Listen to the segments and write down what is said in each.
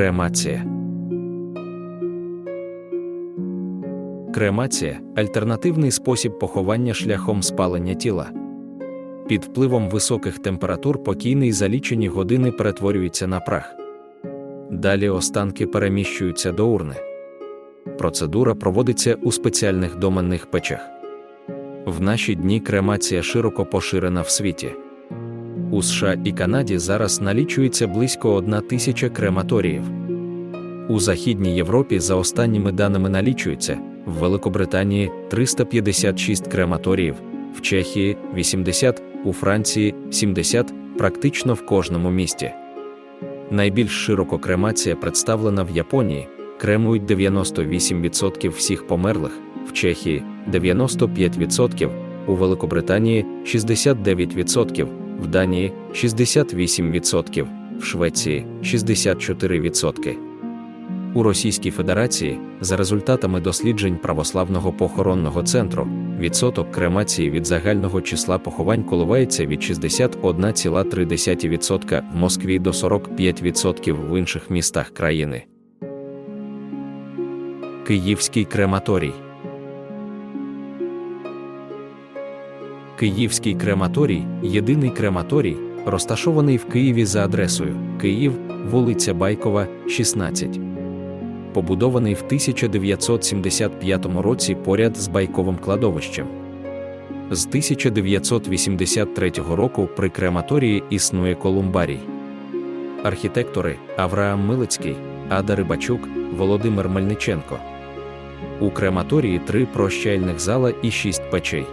Кремація. Кремація альтернативний спосіб поховання шляхом спалення тіла. Під впливом високих температур покійний за лічені години перетворюється на прах. Далі останки переміщуються до урни. Процедура проводиться у спеціальних доменних печах. В наші дні кремація широко поширена в світі. У США і Канаді зараз налічується близько 1 тисяча крематоріїв. У Західній Європі, за останніми даними, налічується в Великобританії 356 крематоріїв, в Чехії 80, у Франції 70, практично в кожному місті. Найбільш широко кремація представлена в Японії, кремують 98% всіх померлих, в Чехії 95%, у Великобританії 69%, в Данії 68%, в Швеції 64%. У Російській Федерації, за результатами досліджень православного похоронного центру, відсоток кремації від загального числа поховань коливається від 61,3% в Москві до 45% в інших містах країни. Київський крематорій Київський крематорій єдиний крематорій, розташований в Києві за адресою Київ, вулиця Байкова, 16. Побудований в 1975 році поряд з байковим кладовищем. З 1983 року при крематорії існує колумбарій. Архітектори Авраам Милицький, Ада Рибачук, Володимир Мельниченко. У крематорії три прощальних зала і шість печей.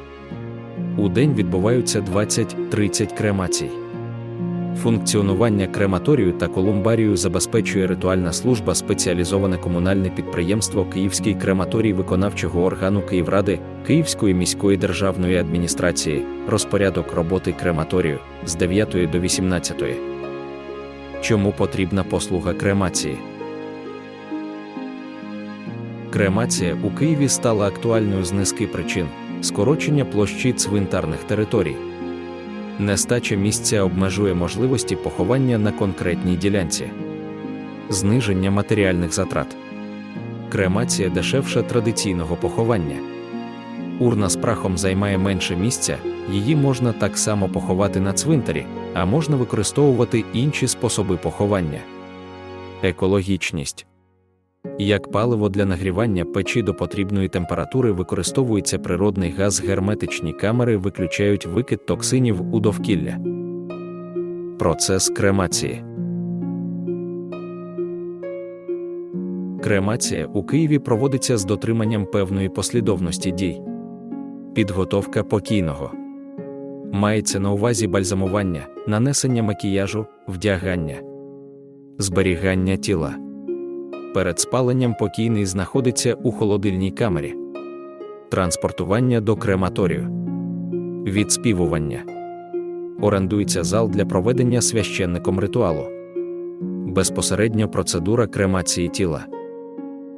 У день відбуваються 20-30 кремацій. Функціонування крематорію та колумбарію забезпечує ритуальна служба спеціалізоване комунальне підприємство Київський крематорій виконавчого органу Київради Київської міської державної адміністрації, розпорядок роботи крематорію з 9 до 18. Чому потрібна послуга кремації? Кремація у Києві стала актуальною з низки причин скорочення площі цвинтарних територій. Нестача місця обмежує можливості поховання на конкретній ділянці, зниження матеріальних затрат, кремація дешевша традиційного поховання. Урна з прахом займає менше місця, її можна так само поховати на цвинтарі, а можна використовувати інші способи поховання. Екологічність як паливо для нагрівання печі до потрібної температури використовується природний газ, герметичні камери виключають викид токсинів у довкілля. Процес кремації. Кремація у Києві проводиться з дотриманням певної послідовності дій. Підготовка покійного. Мається на увазі бальзамування, нанесення макіяжу, вдягання, зберігання тіла перед спаленням покійний знаходиться у холодильній камері, транспортування до крематорію, відспівування. Орендується зал для проведення священником ритуалу, безпосередньо процедура кремації тіла,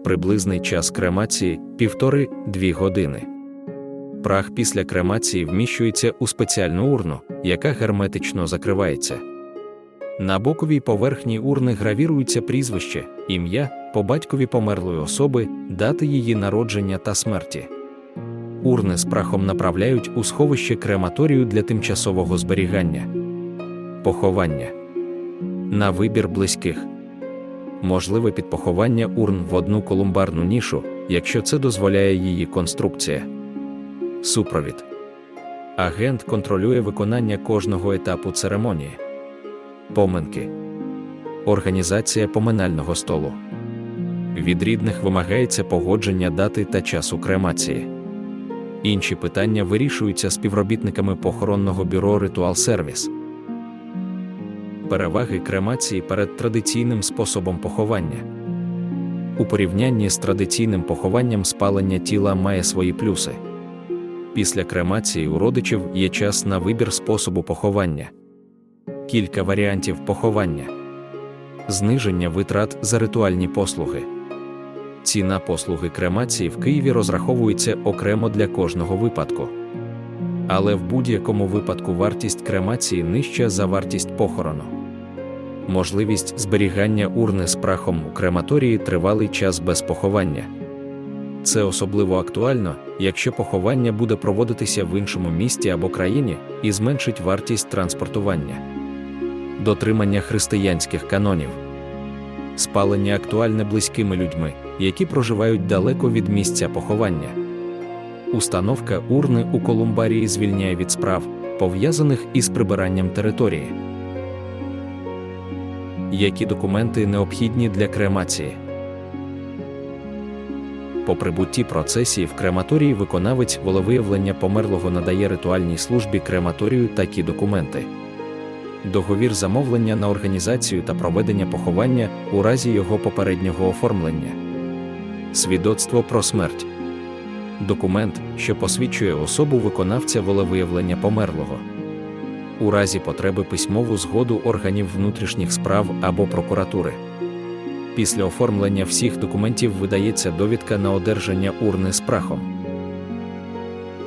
приблизний час кремації півтори-дві години. Прах після кремації вміщується у спеціальну урну, яка герметично закривається. На боковій поверхні урни гравірується прізвище, ім'я, по батькові померлої особи, дати її народження та смерті. Урни з прахом направляють у сховище крематорію для тимчасового зберігання, поховання на вибір близьких. Можливе підпоховання урн в одну колумбарну нішу, якщо це дозволяє її конструкція. Супровід агент контролює виконання кожного етапу церемонії, поминки, організація поминального столу. Від рідних вимагається погодження дати та часу кремації. Інші питання вирішуються співробітниками похоронного бюро Ритуал Сервіс. Переваги кремації перед традиційним способом поховання. У порівнянні з традиційним похованням спалення тіла має свої плюси. Після кремації у родичів є час на вибір способу поховання, кілька варіантів поховання, зниження витрат за ритуальні послуги. Ціна послуги кремації в Києві розраховується окремо для кожного випадку. Але в будь-якому випадку вартість кремації нижча за вартість похорону. можливість зберігання урни з прахом у крематорії тривалий час без поховання. Це особливо актуально, якщо поховання буде проводитися в іншому місті або країні і зменшить вартість транспортування. Дотримання християнських канонів. Спалення актуальне близькими людьми, які проживають далеко від місця поховання. Установка урни у колумбарії звільняє від справ, пов'язаних із прибиранням території. Які документи необхідні для кремації? По прибутті процесії в крематорії виконавець волевиявлення померлого надає ритуальній службі крематорію такі документи. Договір замовлення на організацію та проведення поховання у разі його попереднього оформлення. Свідоцтво про смерть. Документ, що посвідчує особу виконавця волевиявлення померлого. У разі потреби письмову згоду органів внутрішніх справ або прокуратури. Після оформлення всіх документів видається довідка на одержання урни з прахом.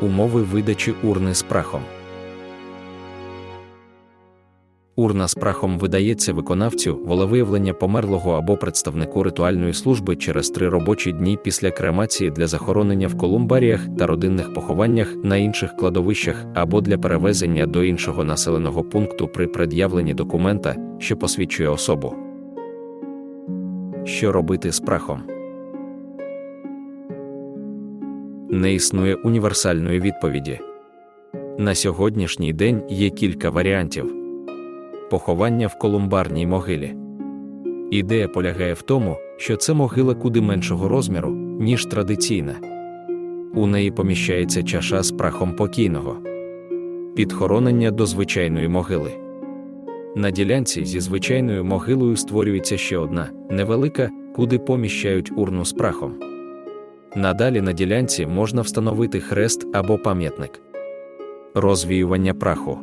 Умови видачі урни з прахом. Урна з прахом видається виконавцю волевиявлення померлого або представнику ритуальної служби через три робочі дні після кремації для захоронення в колумбаріях та родинних похованнях на інших кладовищах або для перевезення до іншого населеного пункту при пред'явленні документа, що посвідчує особу. Що робити з прахом? Не існує універсальної відповіді. На сьогоднішній день є кілька варіантів поховання в колумбарній могилі. Ідея полягає в тому, що це могила куди меншого розміру, ніж традиційна. У неї поміщається чаша з прахом покійного, підхоронення до звичайної могили. На ділянці зі звичайною могилою створюється ще одна невелика, куди поміщають урну з прахом. Надалі на ділянці можна встановити хрест або пам'ятник. Розвіювання праху.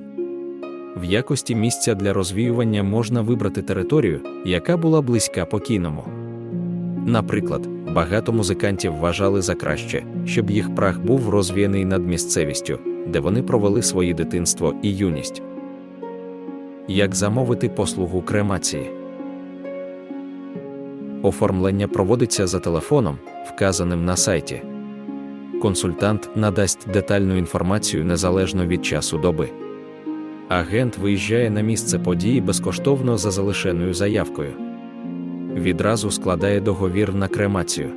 В якості місця для розвіювання можна вибрати територію, яка була близька покійному. Наприклад, багато музикантів вважали за краще, щоб їх прах був розвіяний над місцевістю, де вони провели своє дитинство і юність. Як замовити послугу кремації? Оформлення проводиться за телефоном, вказаним на сайті. Консультант надасть детальну інформацію незалежно від часу доби. Агент виїжджає на місце події безкоштовно за залишеною заявкою. Відразу складає договір на кремацію.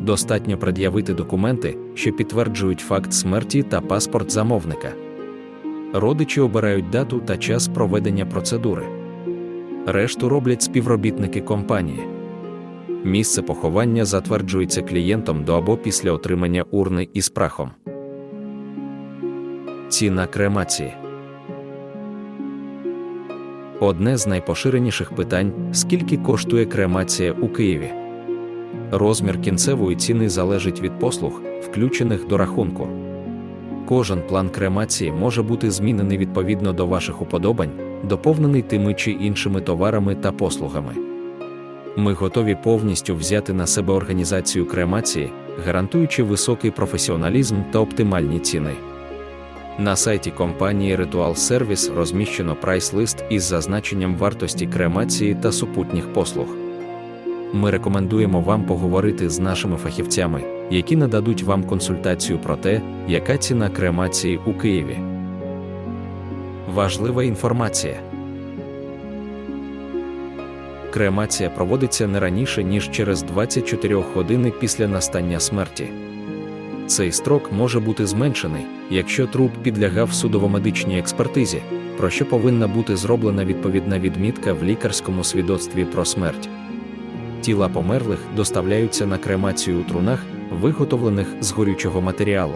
Достатньо пред'явити документи, що підтверджують факт смерті та паспорт замовника. Родичі обирають дату та час проведення процедури. Решту роблять співробітники компанії. Місце поховання затверджується клієнтом до або після отримання урни із прахом. Ціна кремації. Одне з найпоширеніших питань скільки коштує кремація у Києві. Розмір кінцевої ціни залежить від послуг, включених до рахунку. Кожен план кремації може бути змінений відповідно до ваших уподобань, доповнений тими чи іншими товарами та послугами. Ми готові повністю взяти на себе організацію кремації, гарантуючи високий професіоналізм та оптимальні ціни. На сайті компанії Ritual Service розміщено прайс-лист із зазначенням вартості кремації та супутніх послуг. Ми рекомендуємо вам поговорити з нашими фахівцями, які нададуть вам консультацію про те, яка ціна кремації у Києві. Важлива інформація. Кремація проводиться не раніше, ніж через 24 години після настання смерті. Цей строк може бути зменшений, якщо труп підлягав судово-медичній експертизі, про що повинна бути зроблена відповідна відмітка в лікарському свідоцтві про смерть. Тіла померлих доставляються на кремацію у трунах, виготовлених з горючого матеріалу.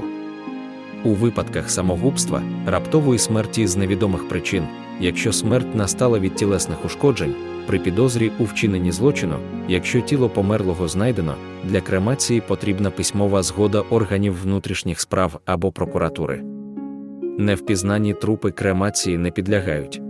У випадках самогубства, раптової смерті з невідомих причин, якщо смерть настала від тілесних ушкоджень, при підозрі у вчиненні злочину, якщо тіло померлого знайдено, для кремації потрібна письмова згода органів внутрішніх справ або прокуратури. Невпізнані трупи кремації не підлягають.